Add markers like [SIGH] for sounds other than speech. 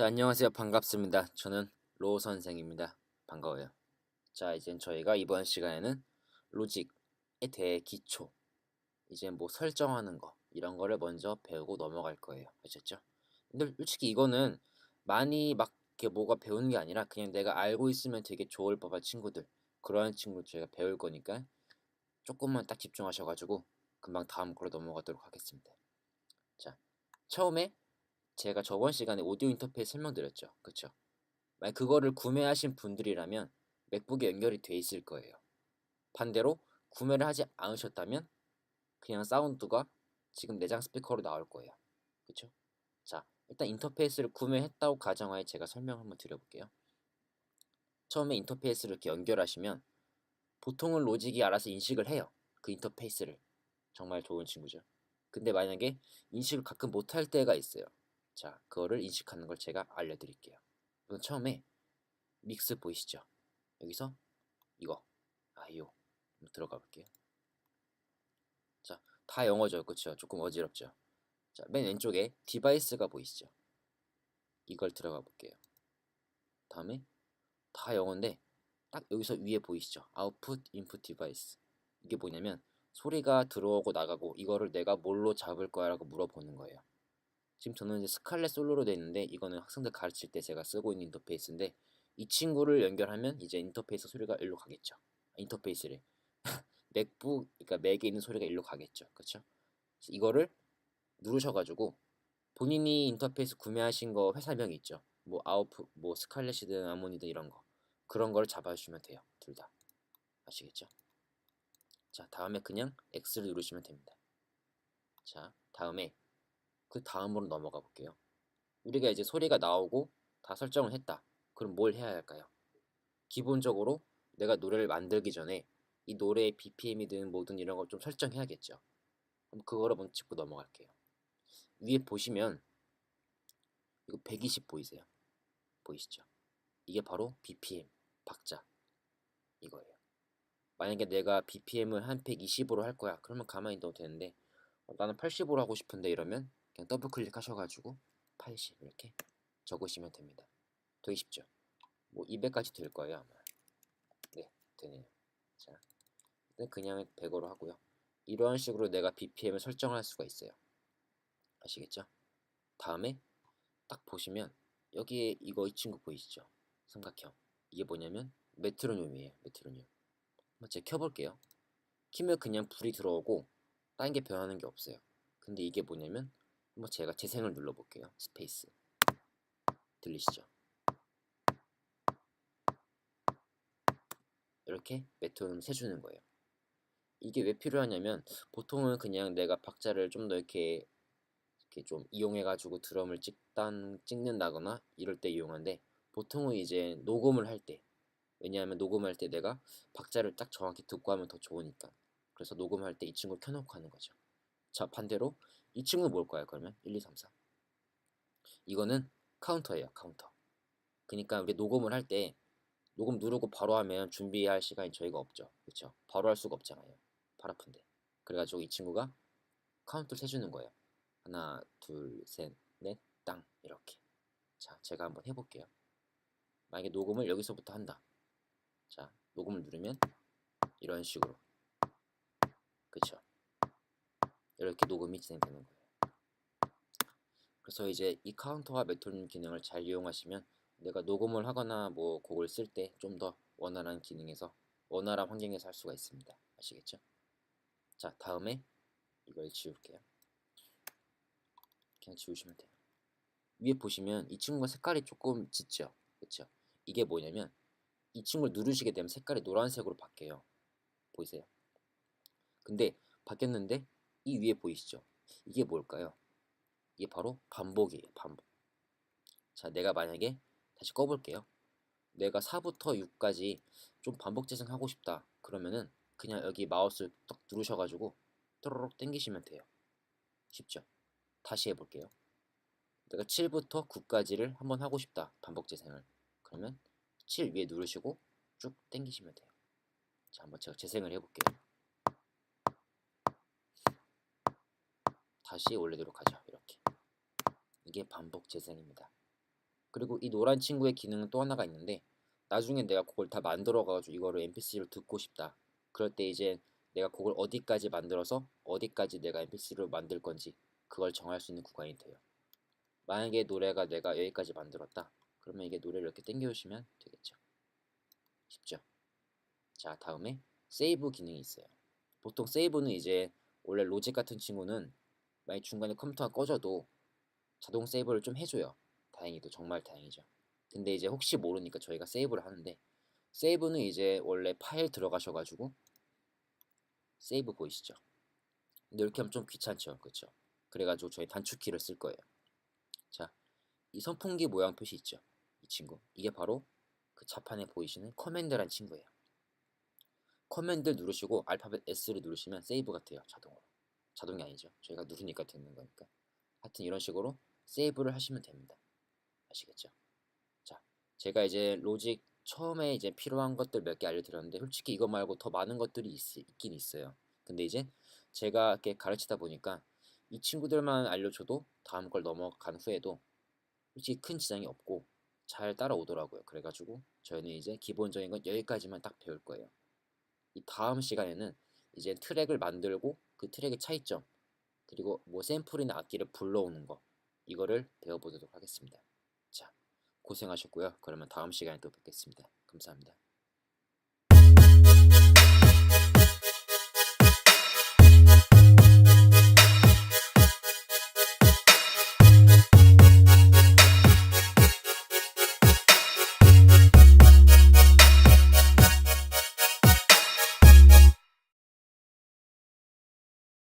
자, 안녕하세요. 반갑습니다. 저는 로 선생입니다. 반가워요. 자, 이젠 저희가 이번 시간에는 로직에 대해 기초, 이제 뭐 설정하는 거, 이런 거를 먼저 배우고 넘어갈 거예요. 아셨죠? 근데 솔직히 이거는 많이 막 뭐가 배우는 게 아니라 그냥 내가 알고 있으면 되게 좋을 법한 친구들, 그러한 친구들 저희가 배울 거니까 조금만 딱 집중하셔가지고 금방 다음 걸로 넘어가도록 하겠습니다. 자, 처음에 제가 저번 시간에 오디오 인터페이스 설명드렸죠. 그쵸? 만약 그거를 구매하신 분들이라면 맥북에 연결이 돼 있을 거예요. 반대로 구매를 하지 않으셨다면 그냥 사운드가 지금 내장 스피커로 나올 거예요. 그쵸? 자, 일단 인터페이스를 구매했다고 가정하에 제가 설명 한번 드려볼게요. 처음에 인터페이스를 이렇게 연결하시면 보통은 로직이 알아서 인식을 해요. 그 인터페이스를. 정말 좋은 친구죠. 근데 만약에 인식을 가끔 못할 때가 있어요. 자, 그거를 인식하는 걸 제가 알려드릴게요. 우선 처음에 믹스 보이시죠? 여기서 이거, 아이요. 들어가 볼게요. 자, 다 영어죠. 그쵸? 조금 어지럽죠? 자, 맨 왼쪽에 디바이스가 보이시죠? 이걸 들어가 볼게요. 다음에 다 영어인데 딱 여기서 위에 보이시죠? 아웃풋, 인풋 디바이스. 이게 뭐냐면 소리가 들어오고 나가고 이거를 내가 뭘로 잡을 거야 라고 물어보는 거예요. 지금 저는 이제 스칼렛 솔로로 되어 있는데 이거는 학생들 가르칠 때 제가 쓰고 있는 인터페이스인데 이 친구를 연결하면 이제 인터페이스 소리가 일로 가겠죠. 인터페이스를 [LAUGHS] 맥북 그러니까 맥에 있는 소리가 일로 가겠죠. 그렇죠? 이거를 누르셔가지고 본인이 인터페이스 구매하신 거 회사명 있죠. 뭐 아웃풋 뭐 스칼렛이든 아모니든 이런 거 그런 걸 잡아주시면 돼요. 둘 다. 아시겠죠? 자 다음에 그냥 X를 누르시면 됩니다. 자 다음에 그 다음으로 넘어가 볼게요. 우리가 이제 소리가 나오고 다 설정을 했다. 그럼 뭘 해야 할까요? 기본적으로 내가 노래를 만들기 전에 이 노래의 BPM이든 뭐든 이런 걸 좀 설정해야겠죠. 그럼 그거를 먼저 짚고 넘어갈게요. 위에 보시면 이거 120 보이세요? 보이시죠? 이게 바로 BPM, 박자 이거예요. 만약에 내가 BPM을 한 120으로 할 거야. 그러면 가만히 있어도 되는데 어, 나는 80으로 하고 싶은데 이러면 그냥 더블 클릭하셔가지고 80 이렇게 적으시면 됩니다. 되게 쉽죠? 뭐 200까지 될 거예요 아마. 네, 되네요. 자, 일단 그냥 100으로 하고요. 이런 식으로 내가 BPM을 설정할 수가 있어요. 아시겠죠? 다음에 딱 보시면 여기에 이거 이 친구 보이시죠? 삼각형. 이게 뭐냐면 메트로놈이에요. 메트로놈. 한번 제가 켜볼게요. 키면 그냥 불이 들어오고 다른 게 변하는 게 없어요. 근데 이게 뭐냐면 한번 제가 재생을 눌러볼게요. 스페이스. 들리시죠? 이렇게 메트로놈 세주는 거예요. 이게 왜 필요하냐면 보통은 그냥 내가 박자를 좀 더 이렇게 이렇게 좀 이용해가지고 드럼을 찍단 찍는다거나 이럴 때 이용한데 보통은 이제 녹음을 할 때 왜냐하면 녹음할 때 내가 박자를 딱 정확히 듣고 하면 더 좋으니까 그래서 녹음할 때 이 친구를 켜놓고 하는 거죠. 자 반대로 이 친구는 뭘까요? 그러면? 1, 2, 3, 4 이거는 카운터예요 카운터. 그러니까 우리 녹음을 할 때 녹음 누르고 바로 하면 준비할 시간이 저희가 없죠 그렇죠 바로 할 수가 없잖아요 팔 아픈데. 그래가지고 이 친구가 카운트를 세주는 거예요. 하나 둘 셋 넷 땅 이렇게. 자 제가 한번 해볼게요. 만약에 녹음을 여기서부터 한다. 자 녹음을 누르면 이런 식으로. 그쵸 이렇게 녹음이 진행되는 거예요. 그래서 이제 이 카운터와 메트로놈 기능을 잘 이용하시면 내가 녹음을 하거나 뭐 곡을 쓸 때 좀 더 원활한 기능에서 원활한 환경에서 할 수가 있습니다. 아시겠죠? 자 다음에 이걸 지울게요. 그냥 지우시면 돼요. 위에 보시면 이 친구가 색깔이 조금 짙죠? 그쵸? 이게 뭐냐면 이 친구를 누르시게 되면 색깔이 노란색으로 바뀌어요. 보이세요? 근데 바뀌었는데 이 위에 보이시죠? 이게 뭘까요? 이게 바로 반복이에요. 반복. 자, 내가 만약에 다시 꺼볼게요. 내가 4부터 6까지 좀 반복 재생하고 싶다. 그러면은 그냥 여기 마우스 딱 누르셔가지고 또르륵 당기시면 돼요. 쉽죠? 다시 해볼게요. 내가 7부터 9까지를 한번 하고 싶다. 반복 재생을. 그러면 7 위에 누르시고 쭉 당기시면 돼요. 자, 한번 제가 재생을 해볼게요. 다시 올리도록 하죠. 이렇게. 이게 반복 재생입니다. 그리고 이 노란 친구의 기능은 또 하나가 있는데 나중에 내가 곡을 다 만들어 가지고 이거를 mp3로 듣고 싶다. 그럴 때 이제 내가 곡을 어디까지 만들어서 어디까지 내가 mp3로 만들 건지 그걸 정할 수 있는 구간이 돼요. 만약에 노래가 내가 여기까지 만들었다. 그러면 이게 노래를 이렇게 당겨주시면 되겠죠. 쉽죠? 자, 다음에 세이브 기능이 있어요. 보통 세이브는 이제 원래 로직 같은 친구는 만약 중간에 컴퓨터가 꺼져도 자동 세이브를 좀 해줘요. 다행히도 정말 다행이죠. 근데 이제 혹시 모르니까 저희가 세이브를 하는데 세이브는 이제 원래 파일 들어가셔가지고 세이브 보이시죠? 근데 이렇게 하면 좀 귀찮죠, 그렇죠? 그래가지고 저희 단축키를 쓸 거예요. 자, 이 선풍기 모양 표시 있죠? 이 친구. 이게 바로 그 자판에 보이시는 커맨드란 친구예요. 커맨드 누르시고 알파벳 S를 누르시면 세이브가 돼요, 자동으로. 자동이 아니죠. 저희가 누르니까 되는 거니까. 하여튼 이런 식으로 세이브를 하시면 됩니다. 아시겠죠? 자, 제가 이제 로직 처음에 이제 필요한 것들 몇 개 알려드렸는데 솔직히 이거 말고 더 많은 것들이 있, 있긴 있어요. 근데 이제 제가 이렇게 가르치다 보니까 이 친구들만 알려줘도 다음 걸 넘어간 후에도 솔직히 큰 지장이 없고 잘 따라오더라고요. 그래가지고 저희는 이제 기본적인 건 여기까지만 딱 배울 거예요. 이 다음 시간에는 이제 트랙을 만들고 그 트랙의 차이점 그리고 뭐 샘플이나 악기를 불러오는 거 이거를 배워보도록 하겠습니다. 자, 고생하셨고요. 그러면 다음 시간에 또 뵙겠습니다. 감사합니다.